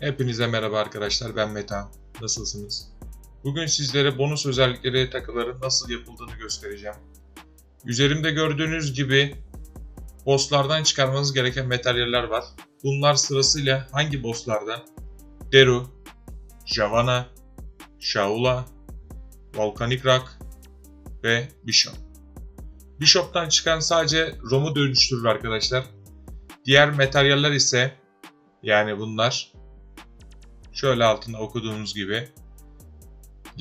Hepinize merhaba arkadaşlar ben Meta. Nasılsınız? Bugün sizlere bonus özellikleri takıların nasıl yapıldığını göstereceğim. Üzerimde gördüğünüz gibi bosslardan çıkarmanız gereken materyaller var. Bunlar sırasıyla hangi bosslarda? Deru, Javana, Shaula, Volcanic Rock ve Bishop. Bishop'tan çıkan sadece ROM'u dönüştürür arkadaşlar. Diğer materyaller ise yani bunlar şöyle altında okuduğunuz gibi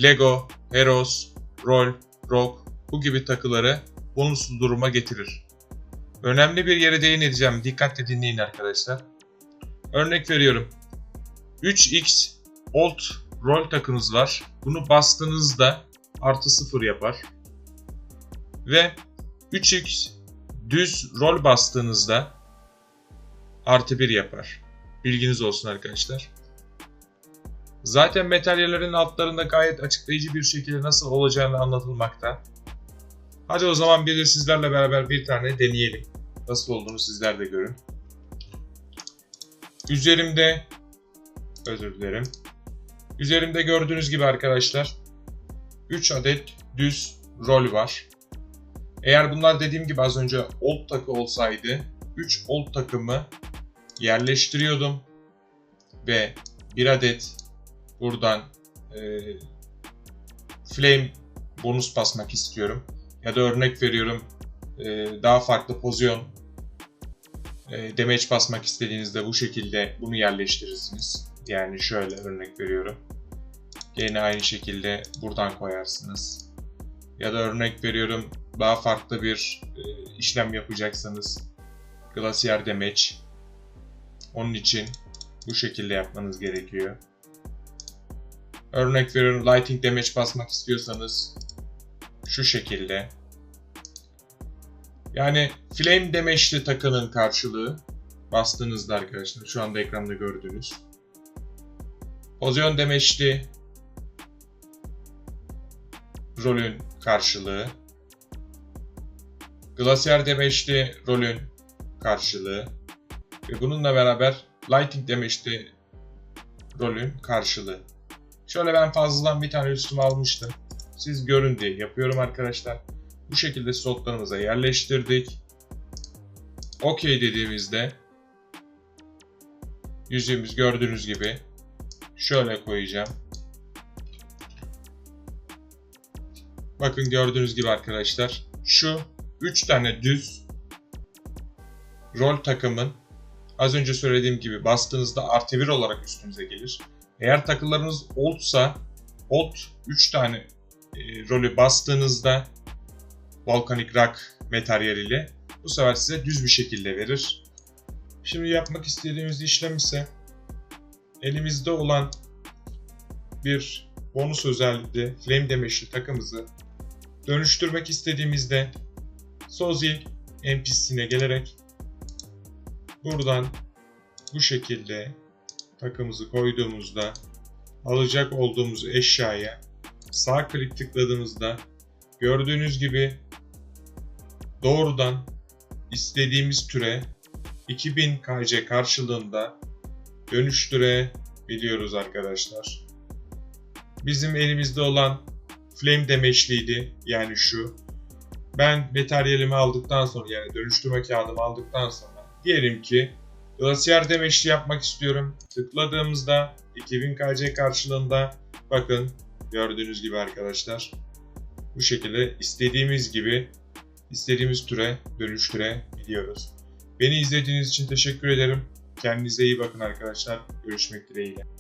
Lego, Heroes, Roll, Rock bu gibi takıları bonuslu duruma getirir. Önemli bir yere değin edeceğim. Dikkatle dinleyin arkadaşlar. Örnek veriyorum. 3x Old Roll takınız var. Bunu bastığınızda artı 0 yapar. Ve 3x düz rol bastığınızda artı 1 yapar. Bilginiz olsun arkadaşlar. Zaten materyallerin altlarında gayet açıklayıcı bir şekilde nasıl olacağını anlatılmakta. Hadi o zaman bir de sizlerle beraber bir tane deneyelim. Nasıl olduğunu sizler de görün. Üzerimde özür dilerim. Üzerimde gördüğünüz gibi arkadaşlar 3 adet düz rol var. Eğer bunlar dediğim gibi az önce old takı olsaydı 3 old takımı yerleştiriyordum ve bir adet buradan e, flame bonus basmak istiyorum. Ya da örnek veriyorum e, daha farklı pozisyon e, damage basmak istediğinizde bu şekilde bunu yerleştirirsiniz. Yani şöyle örnek veriyorum. Yine aynı şekilde buradan koyarsınız. Ya da örnek veriyorum daha farklı bir e, işlem yapacaksanız Glacier Damage onun için bu şekilde yapmanız gerekiyor. Örnek veriyorum Lighting Damage basmak istiyorsanız şu şekilde. Yani Flame Damage'li takının karşılığı bastığınızda arkadaşlar şu anda ekranda gördüğünüz. Pozisyon Damage'li rolün karşılığı. Glacier Damage'li rolün karşılığı. Ve bununla beraber Lighting Damage'li rolün karşılığı. Şöyle ben fazladan bir tane üstüme almıştım. Siz görün diye yapıyorum arkadaşlar. Bu şekilde slotlarımıza yerleştirdik. OK dediğimizde yüzüğümüz gördüğünüz gibi şöyle koyacağım. Bakın gördüğünüz gibi arkadaşlar şu 3 tane düz rol takımın az önce söylediğim gibi bastığınızda artı 1 olarak üstünüze gelir. Eğer takılarınız oldsa old 3 tane e, rolü bastığınızda Volcanic Rock materyaliyle bu sefer size düz bir şekilde verir. Şimdi yapmak istediğimiz işlem ise elimizde olan bir bonus özellikle Flame Damage'li takımızı dönüştürmek istediğimizde Sozi NPC'sine gelerek buradan bu şekilde takımızı koyduğumuzda alacak olduğumuz eşyaya sağ klik tıkladığımızda gördüğünüz gibi doğrudan istediğimiz türe 2000 KC karşılığında dönüştürebiliyoruz arkadaşlar. Bizim elimizde olan flame damage'liydi yani şu. Ben materyalimi aldıktan sonra yani dönüştürme kağıdımı aldıktan sonra diyelim ki Glacier damage'li yapmak istiyorum. Tıkladığımızda 2000 KC karşılığında bakın gördüğünüz gibi arkadaşlar bu şekilde istediğimiz gibi istediğimiz türe dönüştürebiliyoruz. Beni izlediğiniz için teşekkür ederim. Kendinize iyi bakın arkadaşlar. Görüşmek dileğiyle.